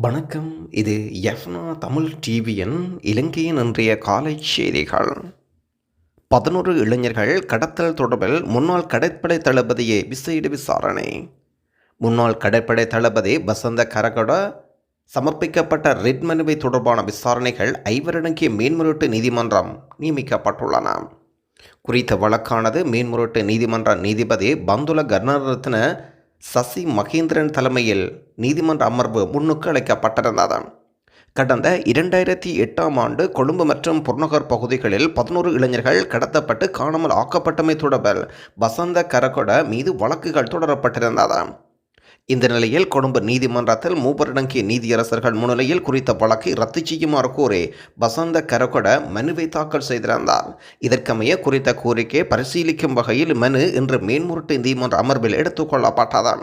வணக்கம். இது எஃப்னா தமிழ் டிவியின் இலங்கையின் இன்றைய காலை செய்திகள். பதினோரு இளைஞர்கள் கடத்தல் தொடர்பில் முன்னாள் கடற்படை தளபதியை விசேட விசாரணை. முன்னாள் கடற்படை தளபதி வசந்த கரகட சமர்ப்பிக்கப்பட்ட ரெட் மனுவை தொடர்பான விசாரணைகள் ஐவரடங்கிய மேன்முறையீட்டு நீதிமன்றம் நியமிக்கப்பட்டுள்ளன. குறித்த வழக்கானது மேன்முறையீட்டு நீதிமன்ற நீதிபதி பந்துல கர்ணரத்ன சசி மகேந்திரன் தலைமையில் நீதிமன்ற அமர்வு முன்னுக்கு அழைக்கப்பட்டிருந்தது கடந்த இரண்டாயிரத்தி எட்டாம் ஆண்டு கொழும்பு மற்றும் புறநகர் பகுதிகளில் பதினோரு இளைஞர்கள் கடத்தப்பட்டு காணாமல் ஆக்கப்பட்டமை தொடர்பில் வசந்த கரகொட மீது வழக்குகள் தொடரப்பட்டிருந்தது இந்த நிலையில் கொழும்பு நீதிமன்றத்தில் மூவரடங்கிய நீதியரசர்கள் முன்னிலையில் குறித்த வழக்கை ரத்து செய்யுமாறு கோரி வசந்த கரகொட மனுவை தாக்கல் செய்திருந்தார். இதற்கமைய குறித்த கோரிக்கை பரிசீலிக்கும் வகையில் மனு இன்று மேன்முரட்டு நீதிமன்ற அமர்வில் எடுத்துக்கொள்ளப்பட்டது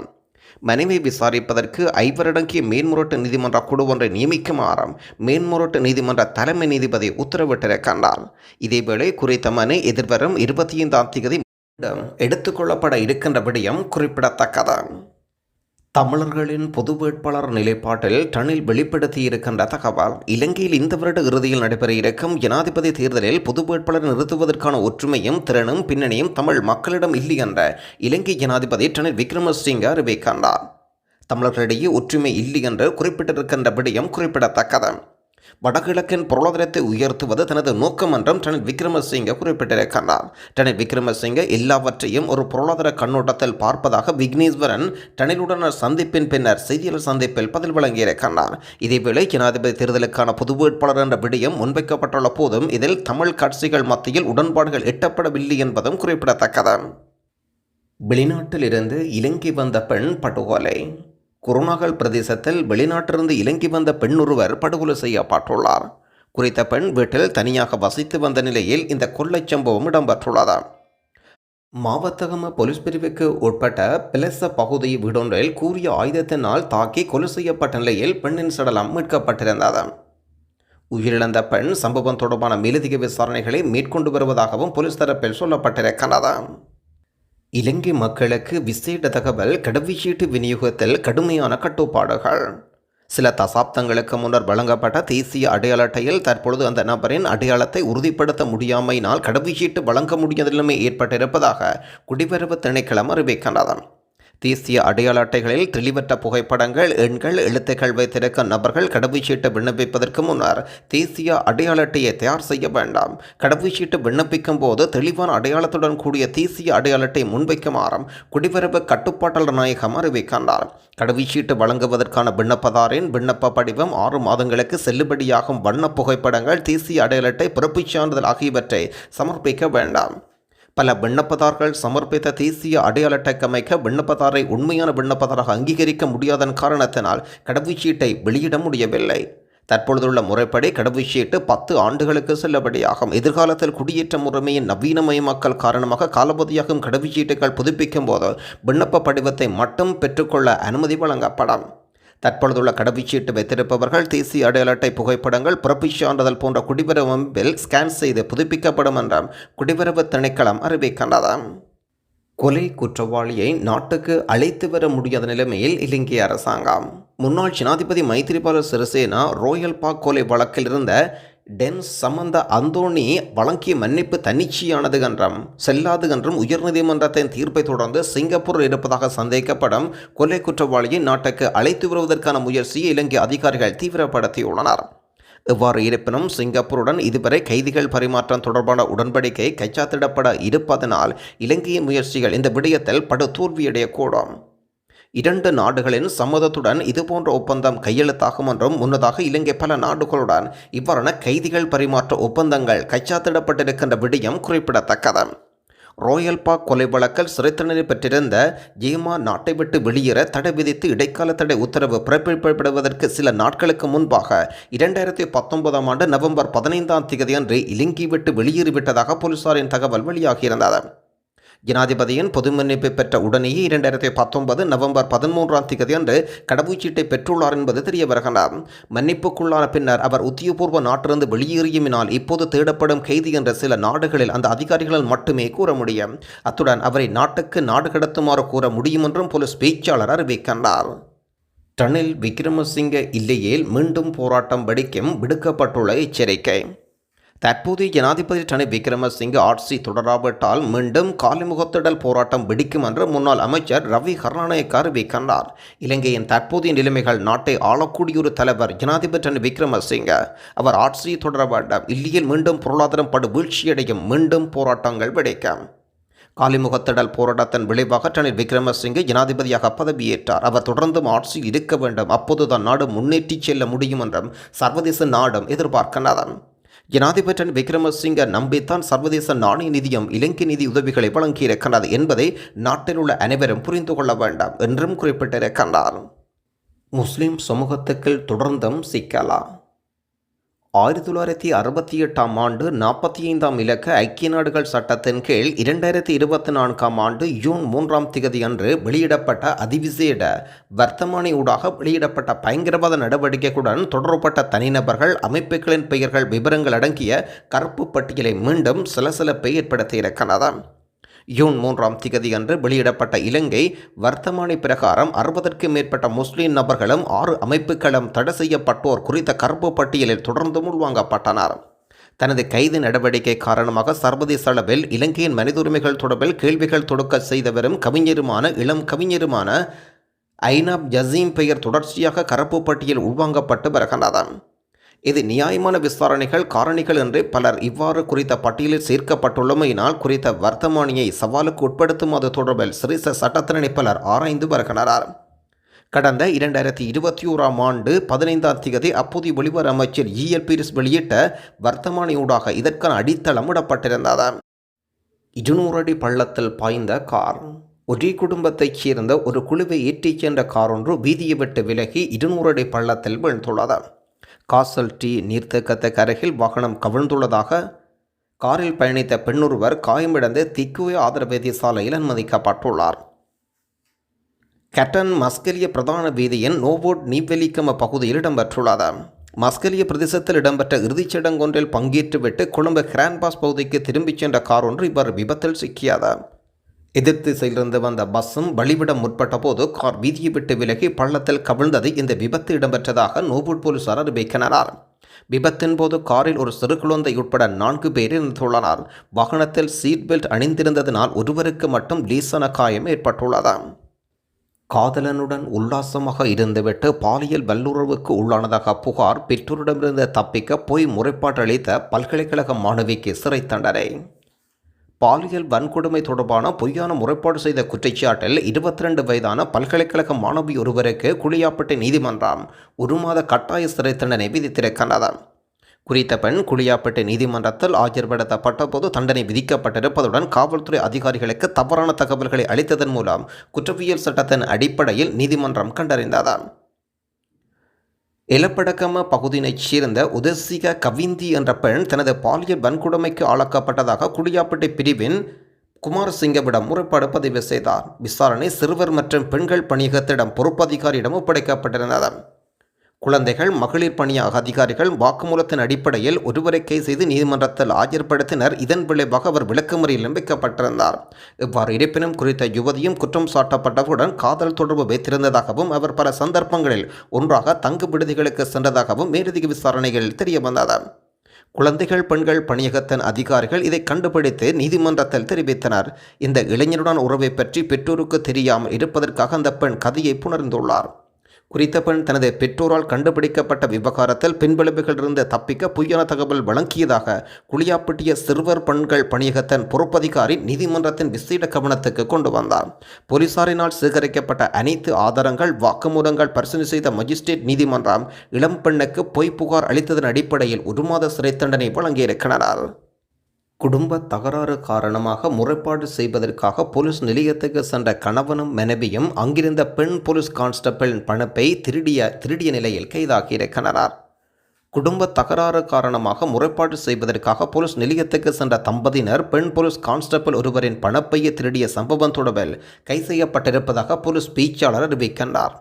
மனுவை விசாரிப்பதற்கு ஐவரடங்கிய மேன்முரட்டு நீதிமன்ற குழு ஒன்றை நியமிக்குமாறும் மேன்முரட்டு நீதிமன்ற தலைமை நீதிபதி உத்தரவிட்டிருக்கின்றார் இதேவேளை குறித்த மனு எதிர்வரும் இருபத்தி ஐந்தாம் தேதி எடுத்துக்கொள்ளப்பட இருக்கின்ற விடயம் குறிப்பிடத்தக்கது. தமிழர்களின் பொது வேட்பாளர் நிலைப்பாட்டில் டனில் வெளிப்படுத்தியிருக்கின்ற தகவல் இலங்கையில் இந்த வருட இறுதியில் நடைபெற இருக்கும் ஜனாதிபதி தேர்தலில் பொது வேட்பாளர் நிறுத்துவதற்கான ஒற்றுமையும் திறனும் பின்னணியும் தமிழ் மக்களிடம் இல்லை என்ற இலங்கை ஜனாதிபதி டனில் விக்ரமசிங்க அறிவிக்கின்றார். தமிழர்களிடையே ஒற்றுமை இல்லை என்று குறிப்பிட்டிருக்கின்ற விடயம் குறிப்பிடத்தக்கது. வடகிழக்கின் பொருளாதாரத்தை உயர்த்துவது தனது நோக்கம் என்றும் டனில் விக்ரமசிங்க குறிப்பிட்டிருக்கிறார். டனில் விக்ரமசிங்க எல்லாவற்றையும் ஒரு பொருளாதார கண்ணோட்டத்தில் பார்ப்பதாக விக்னேஸ்வரன் டனிலுடன் சந்திப்பின் பின்னர் செய்தியாளர் சந்திப்பில் பதில் வழங்கியிருக்கிறார். இதேவேளை ஜனாதிபதி தேர்தலுக்கான பொது வேட்பாளர் என்ற விடயம் முன்வைக்கப்பட்டுள்ள போதும் இதில் தமிழ் கட்சிகள் மத்தியில் உடன்பாடுகள் எட்டப்படவில்லை என்பதும் குறிப்பிடத்தக்கது. வெளிநாட்டில் இருந்து இலங்கை வந்த பெண் படுகொலை. குருநாகல் பிரதேசத்தில் வெளிநாட்டிலிருந்து இலங்கி வந்த பெண் ஒருவர் படுகொலை செய்யப்பட்டுள்ளார். குறித்த பெண் வீட்டில் தனியாக வசித்து வந்த நிலையில் இந்த கொள்ளைச் சம்பவம் இடம்பெற்றுள்ளது. மாவத்தகம போலீஸ் பிரிவுக்கு உட்பட்ட பிளச பகுதி வீடொன்றில் கூறிய ஆயுதத்தினால் தாக்கி கொலை செய்யப்பட்ட நிலையில் பெண்ணின் சடலம் மீட்கப்பட்டிருந்தது. உயிரிழந்த பெண் சம்பவம் தொடர்பான மேலதிக விசாரணைகளை மேற்கொண்டு வருவதாகவும் போலீஸ் தரப்பில் சொல்லப்பட்டிருக்கிறது. இலங்கை மக்களுக்கு விசேட தகவல் கடவுச்சீட்டு விநியோகத்தில் கடுமையான கட்டுப்பாடுகள். சில தசாப்தங்களுக்கு முன்னர் வழங்கப்பட்ட தேசிய அடையாள அட்டையில் தற்பொழுது அந்த நபரின் அடையாளத்தை உறுதிப்படுத்த முடியாமையினால் கடவுச்சீட்டு வழங்க முடியாத நிலைமை ஏற்பட்டிருப்பதாக குடிவரவு திணைக்களம் அறிவிக்கின்றது. தேசிய அடையாள அட்டைகளில் தெளிவற்ற புகைப்படங்கள் எண்கள் எழுத்துக்கள் வைத்திருக்கும் நபர்கள் கடவுச்சீட்டு விண்ணப்பிப்பதற்கு முன்னர் தேசிய அடையாள அட்டையை தயார் செய்ய வேண்டாம். கடவுச்சீட்டு விண்ணப்பிக்கும் போது தெளிவான அடையாளத்துடன் கூடிய தேசிய அடையாள அட்டை முன்வைக்குமாறும் குடிவரவு கட்டுப்பாட்டாளர் நாயகம் அறிவிக்கின்றார். கடவுச்சீட்டு வழங்குவதற்கான விண்ணப்பதாரின் விண்ணப்ப படிவம் ஆறு மாதங்களுக்கு செல்லுபடியாகும் வண்ண புகைப்படங்கள் தேசிய அடையாள அட்டை பிறப்புச் சான்றிதழ் ஆகியவற்றை சமர்ப்பிக்க வேண்டாம். பல விண்ணப்பதார்கள் சமர்ப்பித்த தேசிய அடையாள அட்டைக்கமைக்க அமைக்க விண்ணப்பதாரை உண்மையான விண்ணப்பதாராக அங்கீகரிக்க முடியாதன் காரணத்தினால் கடவுச்சீட்டை வெளியிட முடியவில்லை. தற்பொழுதுள்ள முறைப்படி கடவுச்சீட்டு பத்து ஆண்டுகளுக்கு செல்லுபடியாகும். எதிர்காலத்தில் குடியேற்ற முறைமையின் நவீனமயமாக்கல் காரணமாக காலபதியாகும் கடவுச்சீட்டுகள் புதுப்பிக்கும் போது விண்ணப்ப படிவத்தை மட்டும் பெற்றுக்கொள்ள அனுமதி வழங்கப்படும். தற்பொழுதுள்ள கடவுச்சீட்டு வைத்திருப்பவர்கள் தேசிய அடையாள அட்டை புகைப்படங்கள் பிறப்பு சான்றிதழ் போன்ற குடிவரவு அமைப்பில் ஸ்கேன் செய்து புதுப்பிக்கப்படும் என்றும் குடிவரவு திணைக்களம் அறிவிக்கின்றதாம். கொலை குற்றவாளியை நாட்டுக்கு அழைத்து வர முடியாத நிலைமையில் இலங்கை அரசாங்கம். முன்னாள் ஜனாதிபதி மைத்திரிபால சிறிசேனா ரோயல் பாக் கொலை வழக்கில் இருந்த டென் சம்பந்த அந்தோணி வழங்கிய மன்னிப்பு தன்னிச்சையானது என்றும் செல்லாது என்றும் உயர்நீதிமன்றத்தின் தீர்ப்பை தொடர்ந்து சிங்கப்பூர் இருப்பதாக சந்தேகிக்கப்படும் கொலை குற்றவாளியை நாட்டுக்கு அழைத்து வருவதற்கான முயற்சியை இலங்கை அதிகாரிகள் தீவிரப்படுத்தியுள்ளனர். இவ்வாறு இருப்பினும் சிங்கப்பூருடன் இதுவரை கைதிகள் பரிமாற்றம் தொடர்பான உடன்படிக்கை கைச்சாத்திடப்பட இருப்பதனால் இலங்கையின் முயற்சிகள் இந்த விடயத்தில் படு தோல்வியடையக்கூடும் இரண்டு நாடுகளின் சம்மதத்துடன் இதுபோன்ற ஒப்பந்தம் கையெழுத்தாகும் என்றும் முன்னதாக இலங்கை பல நாடுகளுடன் இவ்வாறான கைதிகள் பரிமாற்ற ஒப்பந்தங்கள் கைச்சாத்திடப்பட்டிருக்கின்ற விடயம் குறிப்பிடத்தக்கது. ரோயல் பாக் கொலை வழக்கில் சிறைத்தண்டனை பெற்றிருந்த ஜீமா நாட்டை விட்டு வெளியேற தடை விதித்து இடைக்கால தடை உத்தரவு பிறப்பிக்கப்படுவதற்கு சில நாட்களுக்கு முன்பாக இரண்டாயிரத்தி பத்தொன்பதாம் ஆண்டு நவம்பர் பதினைந்தாம் தேதி அன்று இலங்கை விட்டு வெளியேறிவிட்டதாக போலீசாரின் தகவல் வெளியாகியிருந்தது. ஜனாதிபதியின் பொது மன்னிப்பு பெற்ற உடனேயே இரண்டாயிரத்தி பத்தொன்பது நவம்பர் பதிமூன்றாம் தேதி அன்று கடவுச்சீட்டை பெற்றுள்ளார் என்பது தெரிய வருகிறார் மன்னிப்புக்குள்ளான பின்னர் அவர் உத்தியபூர்வ நாட்டிலிருந்து வெளியேறியுமினால் இப்போது தேடப்படும் கைதி என்ற சில நாடுகளில் அந்த அதிகாரிகளால் மட்டுமே கூற முடியும். அத்துடன் அவரை நாட்டுக்கு நாடு கடத்துமாறு கூற முடியும் என்றும் போலீஸ் பேச்சாளர் அறிவிக்கின்றார். டனில் விக்ரமசிங்க இல்லையேல் மீண்டும் போராட்டம் வெடிக்கும் விடுக்கப்பட்டுள்ள எச்சரிக்கை. தற்போதைய ஜனாதிபதி ரணில் விக்ரமசிங்க ஆட்சி தொடராவிட்டால் மீண்டும் காலிமுகத்திடல் போராட்டம் வெடிக்கும் என்று முன்னாள் அமைச்சர் ரவி கருணாநாயக்க அறிவிக்கின்றார். இலங்கையின் தற்போதைய நிலைமைகள் நாட்டை ஆளக்கூடிய ஒரு தலைவர் ஜனாதிபதி ரணில் விக்ரமசிங்க. அவர் ஆட்சியை தொடர வேண்டாம் இல்லையில் மீண்டும் பொருளாதாரம் படு வீழ்ச்சியடையும். மீண்டும் போராட்டங்கள் வெடிக்கும். காலிமுகத்திடல் போராட்டத்தின் விளைவாக ரணில் விக்ரமசிங்கே ஜனாதிபதியாக பதவியேற்றார். அவர் தொடர்ந்தும் ஆட்சியில் இருக்க வேண்டும். அப்போதுதான் நாடு முன்னேற்றிச் செல்ல முடியும் என்றும் சர்வதேச நாடும் எதிர்பார்க்கின்றன. ஜனாதிபதி விக்ரமசிங்க நம்பித்தான் சர்வதேச நாணய நிதியம் இலங்கை நிதி உதவிகளை வழங்கியிருக்கிறது என்பதை நாட்டில் உள்ள அனைவரும் புரிந்து கொள்ள வேண்டாம் என்றும் குறிப்பிட்டிருக்கின்றார். முஸ்லிம் சமூகத்துக்குள் தொடர்ந்தும் சிக்கலாம். ஆயிரத்தி தொள்ளாயிரத்தி அறுபத்தி எட்டாம் ஆண்டு நாற்பத்தி ஐந்தாம் இலக்க ஐக்கிய நாடுகள் சட்டத்தின் கீழ் இரண்டாயிரத்தி இருபத்தி நான்காம் ஆண்டு ஜூன் மூன்றாம் திகதி அன்று வெளியிடப்பட்ட அதிவிசேட வர்த்தமானி ஊடாக வெளியிடப்பட்ட பயங்கரவாத நடவடிக்கைகளுடன் தொடர்பட்ட தனிநபர்கள் அமைப்புகளின் பெயர்கள் விவரங்கள் அடங்கிய கருப்பு பட்டியலை மீண்டும் சிலசிலப்பை ஏற்படுத்தியிருக்கிறது ஜூன் மூன்றாம் திகதி அன்று வெளியிடப்பட்ட இலங்கை வர்த்தமானி பிரகாரம் அறுபதற்கும் மேற்பட்ட முஸ்லீம் நபர்களும் ஆறு அமைப்புகளும் தடை செய்யப்பட்டோர் குறித்த கருப்பு பட்டியலில் தொடர்ந்து உள்வாங்கப்பட்டனர். தனது கைது நடவடிக்கை காரணமாக சர்வதேச அளவில் இலங்கையின் மனித உரிமைகள் தொடர்பில் கேள்விகள் தொடுக்க செய்தவரும் கவிஞருமான இளம் கவிஞருமான ஐனாப் ஜசீம் பெயர் தொடர்ச்சியாக கருப்பு பட்டியல் உள்வாங்கப்பட்டு வருகின்றன இது நியாயமான விசாரணைகள் காரணிகள் என்று பலர் இவ்வாறு குறித்த பட்டியலில் சேர்க்கப்பட்டுள்ளமையினால் குறித்த வர்த்தமானியை சவாலுக்கு உட்படுத்தும் தொடர்பில் சிறிச சட்டத்தினை பலர் ஆராய்ந்து வருகின்றனர். கடந்த இரண்டாயிரத்தி இருபத்தி ஓராம் ஆண்டு பதினைந்தாம் திகதி அப்போதைய வெளிவர அமைச்சர் இஎல் பீரிஸ் e. வெளியிட்ட வர்த்தமானியூடாக இதற்கான அடித்தளம் இடப்பட்டிருந்தது இருநூறு அடி பள்ளத்தில் பாய்ந்த கார். ஒரே குடும்பத்தைச் சேர்ந்த ஒரு குழுவை ஏற்றிச் சென்ற கார் ஒன்று வீதியை விட்டு விலகி இருநூறு அடி பள்ளத்தில் வீழ்ந்துள்ளது. காசல் டி நீர்த்தேக்கத்தை அருகில் வாகனம் கவிழ்ந்துள்ளதாக காரில் பயணித்த பெண்ணொருவர் காயமடைந்து திக்குவே ஆதர வைத்தியசாலையில் அனுமதிக்கப்பட்டுள்ளார். கட்டன் மஸ்கெலிய பிரதான வீதியின் நோவோட் நீவெலிக்கம பகுதியில் இடம்பெற்றுள்ளது. மஸ்கெலிய பிரதேசத்தில் இடம்பெற்ற இறுதிச் சடங்கொன்றில் பங்கேற்றுவிட்டு கொழும்பு கிராண்ட்பாஸ் பகுதிக்கு திரும்பிச் சென்ற கார் ஒன்று இவர் விபத்தில் சிக்கியது. எதிர்த்து திசையிலிருந்து வந்த பஸ்ஸும் வழிவிட முற்பட்ட போது கார் வீதியை விட்டு விலகி பள்ளத்தில் கவிழ்ந்தது இந்த விபத்து இடம்பெற்றதாக நோபூட் போலீசார் அறிவிக்கின்றனர். விபத்தின் போது காரில் ஒரு சிறு குழந்தை உட்பட நான்கு பேர் இருந்துள்ளனர் வாகனத்தில் சீட் பெல்ட் அணிந்திருந்ததினால் ஒருவருக்கு மட்டும் லீசன காயம் ஏற்பட்டுள்ளது. காதலனுடன் உல்லாசமாக இருந்துவிட்டு பாலியல் வல்லுறவுக்கு உள்ளானதாக புகார் பெற்றோரிடமிருந்து தப்பிக்க போய் முறைப்பாடு அளித்த பல்கலைக்கழக மாணவிக்கு சிறை தண்டனை பாலியல் வன்கொடுமை தொடர்பான பொய்யான முறைப்பாடு செய்த குற்றச்சாட்டில் இருபத்தி ரெண்டு வயதான பல்கலைக்கழக மாணவி ஒருவருக்கு குளியாப்பட்டு நீதிமன்றம் ஒரு மாத கட்டாய சிறை தண்டனை விதித்திருக்கின்றது. குறித்த பெண் குளியாப்பட்டு நீதிமன்றத்தில் ஆஜர்படுத்தப்பட்ட போது தண்டனை விதிக்கப்பட்டிருப்பதுடன் காவல்துறை அதிகாரிகளுக்கு தவறான தகவல்களை அளித்ததன் மூலம் குற்றவியல் சட்டத்தின் அடிப்படையில் நீதிமன்றம் கண்டறிந்ததான் இலப்படக்கம பகுதியினைச் சேர்ந்த உதசிக கவிந்தி என்ற பெண் தனது பாலியல் வன்கொடுமைக்கு ஆளாக்கப்பட்டதாக குடியாப்பட்டி பிரிவின் குமாரசிங்கவிடம் முறைப்பாடு பதிவு செய்தார். விசாரணை சிறுவர் மற்றும் பெண்கள் பணியகத்திடம் பொறுப்பதிகாரியிடம் ஒப்படைக்கப்பட்டிருந்தது. குழந்தைகள் மகளிர் பணியாக அதிகாரிகள் வாக்குமூலத்தின் அடிப்படையில் ஒருவரை கை செய்து நீதிமன்றத்தில் ஆஜர்படுத்தினர். இதன் விளைவாக அவர் விளக்குமுறையில் நம்பிக்கப்பட்டிருந்தார் இவ்வாறு இருப்பினும் குறித்த யுவதியும் குற்றம் சாட்டப்பட்டவுடன் காதல் தொடர்பு வைத்திருந்ததாகவும் அவர் பல சந்தர்ப்பங்களில் ஒன்றாக தங்கு விடுதிகளுக்கு சென்றதாகவும் மேலதிக விசாரணைகளில் தெரியவந்தது. குழந்தைகள் பெண்கள் பணியகத்தின் அதிகாரிகள் இதை கண்டுபிடித்து நீதிமன்றத்தில் தெரிவித்தனர். இந்த இளைஞருடன் உறவை பற்றி பெற்றோருக்கு தெரியாமல் இருப்பதற்காக அந்த பெண் கதையை புணர்ந்துள்ளார். குறித்த பெண் தனது பெற்றோரால் கண்டுபிடிக்கப்பட்ட விவகாரத்தில் பின்விளைவுகளிலிருந்து தப்பிக்க பொய்யான தகவல் வழங்கியதாக குளியாப்பட்டிய சிறுவர் பெண்கள் பணியகத்தின் பொறுப்பதிகாரி நீதிமன்றத்தின் விசேட கவனத்துக்கு கொண்டு வந்தார். போலீசாரினால் சேகரிக்கப்பட்ட அனைத்து ஆதாரங்கள் வாக்குமூலங்கள் பரிசீலனை செய்த மஜிஸ்ட்ரேட் நீதிமன்றம் இளம் பெண்ணுக்கு பொய் புகார் அளித்ததன் அடிப்படையில் ஒரு மாத சிறை தண்டனை வழங்கியிருக்கிறார் குடும்ப தகராறு காரணமாக முறைப்பாடு செய்வதற்காக போலீஸ் நிலையத்துக்கு சென்ற கணவனும் மனைவியும் அங்கிருந்த பெண் போலீஸ் கான்ஸ்டபிளின் பணப்பை திருடிய திருடிய நிலையில் கைதாகியிருக்கிறார் குடும்ப தகராறு காரணமாக முறைப்பாடு செய்வதற்காக போலீஸ் நிலையத்துக்கு சென்ற தம்பதியினர் பெண் போலீஸ் கான்ஸ்டபிள் ஒருவரின் பணப்பையை திருடிய சம்பவம் தொடர்பில் கை செய்யப்பட்டிருப்பதாக போலீஸ் பேச்சாளர் அறிவிக்கின்றார்.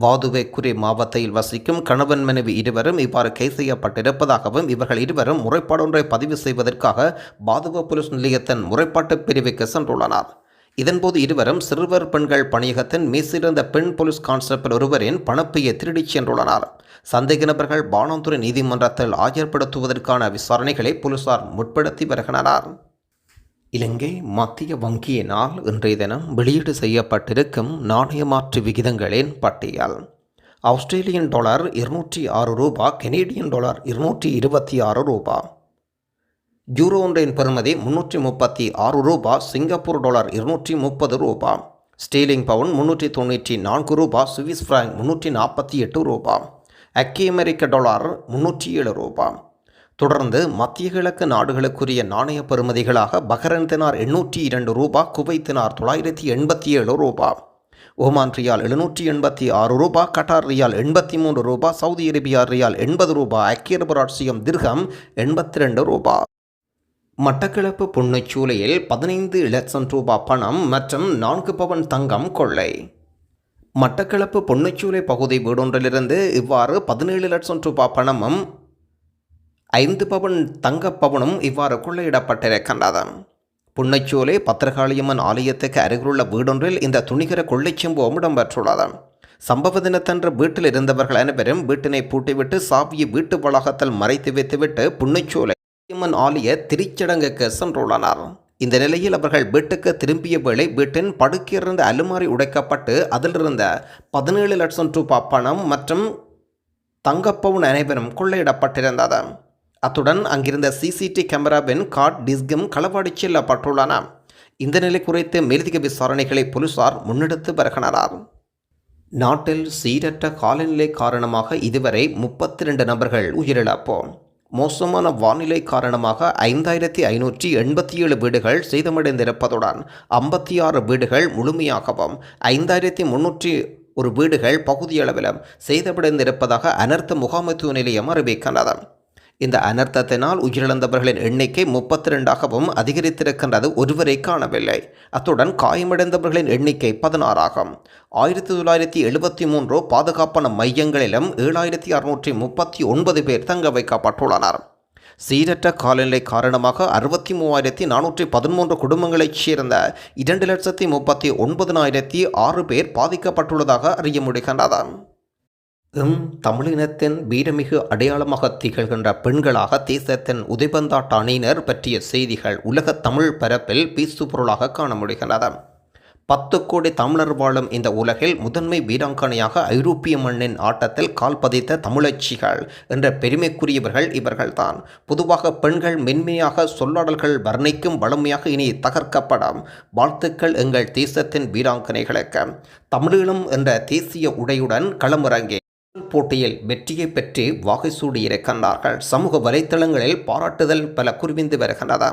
வாதுவேக்குரி மாவட்டத்தில் வசிக்கும் கணவன் மனைவி இருவரும் இவ்வாறு கைது செய்யப்பட்டிருப்பதாகவும் இவர்கள் இருவரும் முறைப்பாடொன்றை பதிவு செய்வதற்காக பாதுவ போலீஸ் நிலையத்தின் முறைப்பாட்டு பிரிவுக்கு சென்றுள்ளனர். இதன்போது இருவரும் சிறுவர் பெண்கள் பணியகத்தின் மீசிறந்த பெண் போலீஸ் கான்ஸ்டபிள் ஒருவரின் பணப்பையை திருடிச் சென்றுள்ளனர். சந்தேக நபர்கள் பானந்துறை நீதிமன்றத்தில் ஆஜர்படுத்துவதற்கான விசாரணைகளை போலீசார் முற்படுத்தி வருகின்றனர். இலங்கை மத்திய வங்கியினால் இன்றைய தினம் வெளியீடு செய்யப்பட்டிருக்கும் நாணய மாற்று விகிதங்களின் பட்டியல். ஆஸ்திரேலியன் டாலர் இருநூற்றி ஆறு ரூபா கெனேடியன் டாலர் இருநூற்றி இருபத்தி ஆறு ரூபா. யூரோ ஒன்றின் பெறுமதி முன்னூற்றி முப்பத்தி ஆறு ரூபா சிங்கப்பூர் டாலர் இருநூற்றி முப்பது ரூபா. ஸ்டீலிங் பவுன் முன்னூற்றி தொண்ணூற்றி நான்கு ரூபா சுவிஸ் ஃப்ராங்க் முன்னூற்றி நாற்பத்தி எட்டு ரூபா. அக்கி அமெரிக்க டாலர் முன்னூற்றி ஏழு ரூபா. தொடர்ந்து மத்திய கிழக்கு நாடுகளுக்குரிய நாணய பெறுமதிகளாக பஹ்ரைன் தினார் எண்ணூற்றி இரண்டு ரூபா குவைத்தினார் தொள்ளாயிரத்தி எண்பத்தி ஏழு ரூபா ஓமான் ரியால் எழுநூற்றி எண்பத்தி ஆறு ரூபா கட்டார் ரியால் எண்பத்தி மூன்று ரூபா சவுதி அரேபியா ரியால் எண்பது ரூபா அக்கியர்பராட்சியம் திர்கம் எண்பத்தி ரெண்டு ரூபா. மட்டக்களப்பு புன்னைச்சூலையில் பதினைந்து லட்சம் ரூபா பணம் மற்றும் நான்கு பவன் தங்கம் கொள்ளை. மட்டக்களப்பு பொன்னைச்சூலை பகுதி வீடொன்றிலிருந்து இவ்வாறு பதினேழு லட்சம் ரூபாய் பணமும் ஐந்து பவன் தங்க பவனும் இவ்வாறு கொள்ளையிடப்பட்டிருக்கின்றது புன்னைச்சோலை பத்திரகாளியம்மன் ஆலயத்துக்கு அருகிலுள்ள வீடொன்றில் இந்த துணிகர கொள்ளைச் சம்பவம் இடம்பெற்றுள்ளது சம்பவ தினத்தன்று வீட்டில் இருந்தவர்கள் அனைவரும் வீட்டினை பூட்டிவிட்டு சாவியை வீட்டு வளாகத்தில் மறைத்து வைத்துவிட்டு புன்னைச்சோலை அம்மன் ஆலய திருச்சடங்குக்கு சென்றுள்ளனர். இந்த நிலையில் அவர்கள் வீட்டுக்கு திரும்பிய வேளை வீட்டின் படுக்கையிலிருந்து அலுமாரி உடைக்கப்பட்டு அதிலிருந்த பதினேழு லட்சம் ரூபாய் பணம் மற்றும் தங்கப்பவுன் அனைவரும் கொள்ளையிடப்பட்டிருந்தது அத்துடன் அங்கிருந்த சிசிடி கேமராவின் கார்ட் டிஸ்கும் களவாடி செல்லப்பட்டுள்ளன. இந்த நிலை குறித்து மேலதிக விசாரணைகளை போலீசார் முன்னெடுத்து வருகின்றனர். நாட்டில் சீரற்ற காலநிலை காரணமாக இதுவரை முப்பத்தி ரெண்டு நபர்கள் உயிரிழப்பு. மோசமான வானிலை காரணமாக ஐந்தாயிரத்தி ஐநூற்றி எண்பத்தி ஏழு வீடுகள் சேதமடைந்திருப்பதுடன் ஐம்பத்தி ஆறு வீடுகள் முழுமையாகவும் ஐந்தாயிரத்தி முன்னூற்றி ஒரு வீடுகள் பகுதியளவிலும் சேதமடைந்திருப்பதாக அனர்த்த முகாமைத்துவ நிலையம் அறிவிக்கின்றது. இந்த அனர்த்தத்தினால் உயிரிழந்தவர்களின் எண்ணிக்கை முப்பத்தி ரெண்டாகவும் அதிகரித்திருக்கின்றது ஒருவரை காணவில்லை. அத்துடன் காயமடைந்தவர்களின் எண்ணிக்கை பதினாறாகும். ஆயிரத்தி தொள்ளாயிரத்தி எழுபத்தி மூன்று பாதுகாப்பான மையங்களிலும் ஏழாயிரத்தி அறுநூற்றி முப்பத்தி ஒன்பது பேர் தங்க வைக்கப்பட்டுள்ளனர். சீரற்ற காலநிலை காரணமாக அறுபத்தி மூவாயிரத்தி நானூற்றி பதிமூன்று குடும்பங்களைச் சேர்ந்த இரண்டு லட்சத்தி முப்பத்தி ஒன்பதினாயிரத்தி ஆறு பேர் பாதிக்கப்பட்டுள்ளதாக அறிய முடிகின்றது. எம் தமிழினத்தின் வீரமிகு அடையாளமாக திகழ்கின்ற பெண்களாக தேசத்தின் உதைபந்தாட்ட அணியினர் பற்றிய செய்திகள் உலக தமிழ் பரப்பில் பேசுபொருளாக காண முடிகின்றது பத்து கோடி தமிழர் வாழும் இந்த உலகில் முதன்மை வீராங்கனையாக ஐரோப்பிய மண்ணின் ஆட்டத்தில் கால் பதித்த தமிழச்சிகள் என்ற பெருமைக்குரியவர்கள் இவர்கள்தான். பொதுவாக பெண்கள் மென்மையாக சொல்லாடல்கள் வர்ணிக்கும் வளமையாக இனி தகர்க்கப்படும். வாழ்த்துக்கள் எங்கள் தேசத்தின் வீராங்கனைகளுக்கு. தமிழீழம் என்ற தேசிய உடையுடன் களமிறங்கி போட்டியில் வெற்றியை பெற்று வாகை சூடியிருக்கின்றார்கள் சமூக வலைத்தளங்களில் பாராட்டுதல் பல குவிந்து வருகின்றது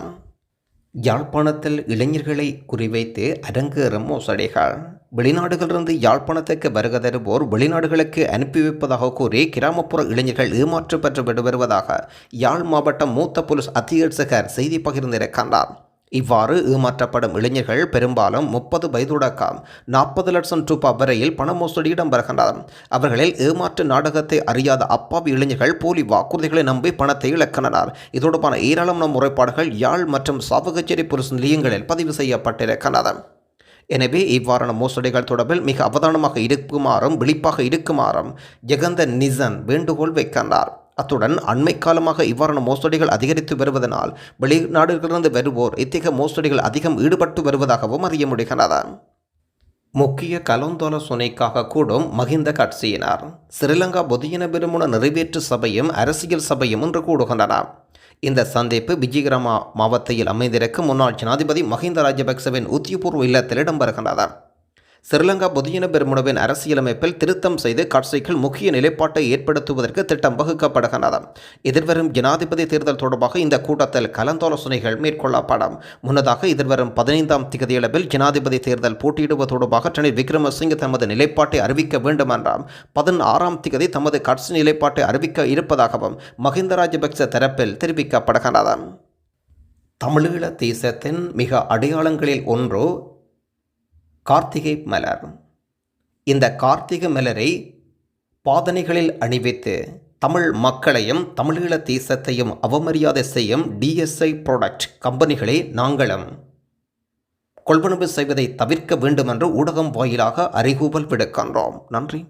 யாழ்ப்பாணத்தில் இளைஞர்களை குறிவைத்து அரங்கேறும் மோசடிகள். வெளிநாடுகளிலிருந்து யாழ்ப்பாணத்துக்கு வருகை தருவோர் வெளிநாடுகளுக்கு அனுப்பி வைப்பதாக கூறி கிராமப்புற இளைஞர்கள் ஏமாற்று பெற்று வருவதாக யாழ் மாவட்ட மூத்த போலீஸ் அத்தியட்சகர் செய்தி பகிர்ந்திருக்கின்றார். இவ்வாறு ஏமாற்றப்படும் இளைஞர்கள் பெரும்பாலும் முப்பது வயதுடக்கம் நாற்பது லட்சம் ரூபாய் வரையில் பண மோசடியிடம் வருகின்றனர் அவர்களில் ஏமாற்று நாடகத்தை அறியாத அப்பாவி இளைஞர்கள் போலி வாக்குறுதிகளை நம்பி பணத்தை இழக்கின்றனர். இது தொடர்பான ஏராளமான முறைப்பாடுகள் யாழ் மற்றும் சாவகச்சேரி புரிசு நிலையங்களில் பதிவு செய்யப்பட்டிருக்கின்றன. எனவே இவ்வாறான மோசடிகள் தொடர்பில் மிக அவதானமாக இருக்குமாறும் விழிப்பாக இருக்குமாறும் ஜெகந்த நிசன் வேண்டுகோள் வைக்கின்றார். அத்துடன் அண்மை காலமாக இவ்வாறான மோசடிகள் அதிகரித்து வருவதனால் வெளிநாடுகளிலிருந்து வருவோர் இத்தகைய மோசடிகள் அதிகம் ஈடுபட்டு வருவதாகவும் அறிய முடிகிறது. முக்கிய கலந்தாலோசனைக்காக கூடும் மகிந்த கட்சியினர். ஸ்ரீலங்கா பொதியன பெருமுன நிறைவேற்று சபையும் அரசியல் சபையும் இன்று கூடுகின்றன. இந்த சந்திப்பு விஜயகிரமா மாவட்டத்தில் அமைந்திருக்கும் முன்னாள் ஜனாதிபதி மஹிந்த ராஜபக்சவின் உத்தியபூர்வ இல்லத்தில் இடம்பெறுகின்றது. ஸ்ரீலங்கா பொதுஜன பெருமுனவின் அரசியலமைப்பில் திருத்தம் செய்து கட்சிகள் முக்கிய நிலைப்பாட்டை ஏற்படுத்துவதற்கு திட்டம் வகுக்கப்படுகின்றன. எதிர்வரும் ஜனாதிபதி தேர்தல் தொடர்பாக இந்த கூட்டத்தில் கலந்தாலோசனைகள் மேற்கொள்ளப்படும். முன்னதாக எதிர்வரும் பதினைந்தாம் தேதியளவில் ஜனாதிபதி தேர்தல் போட்டியிடுவது தொடர்பாக ரணில் விக்ரமசிங்க தமது நிலைப்பாட்டை அறிவிக்க வேண்டும் என்றும் பதினாறாம் திகதி தமது கட்சி நிலைப்பாட்டை அறிவிக்க இருப்பதாகவும் மஹிந்த ராஜபக்ச தரப்பில் தெரிவிக்கப்படுகின்றது தமிழீழ தேசத்தின் மிக அடையாளங்களில் ஒன்று கார்த்திகை மலர். இந்த கார்த்திகை மலரை பாதனைகளில் அணிவித்து தமிழ் மக்களையும் தமிழீழ தேசத்தையும் அவமரியாதை செய்யும் டிஎஸ்ஐ ப்ராடக்ட் கம்பெனிகளை நாங்களும் கொள்வனவு செய்வதை தவிர்க்க வேண்டுமென்று ஊடகம் வாயிலாக அறிகூவல் விடுக்கின்றோம். நன்றி.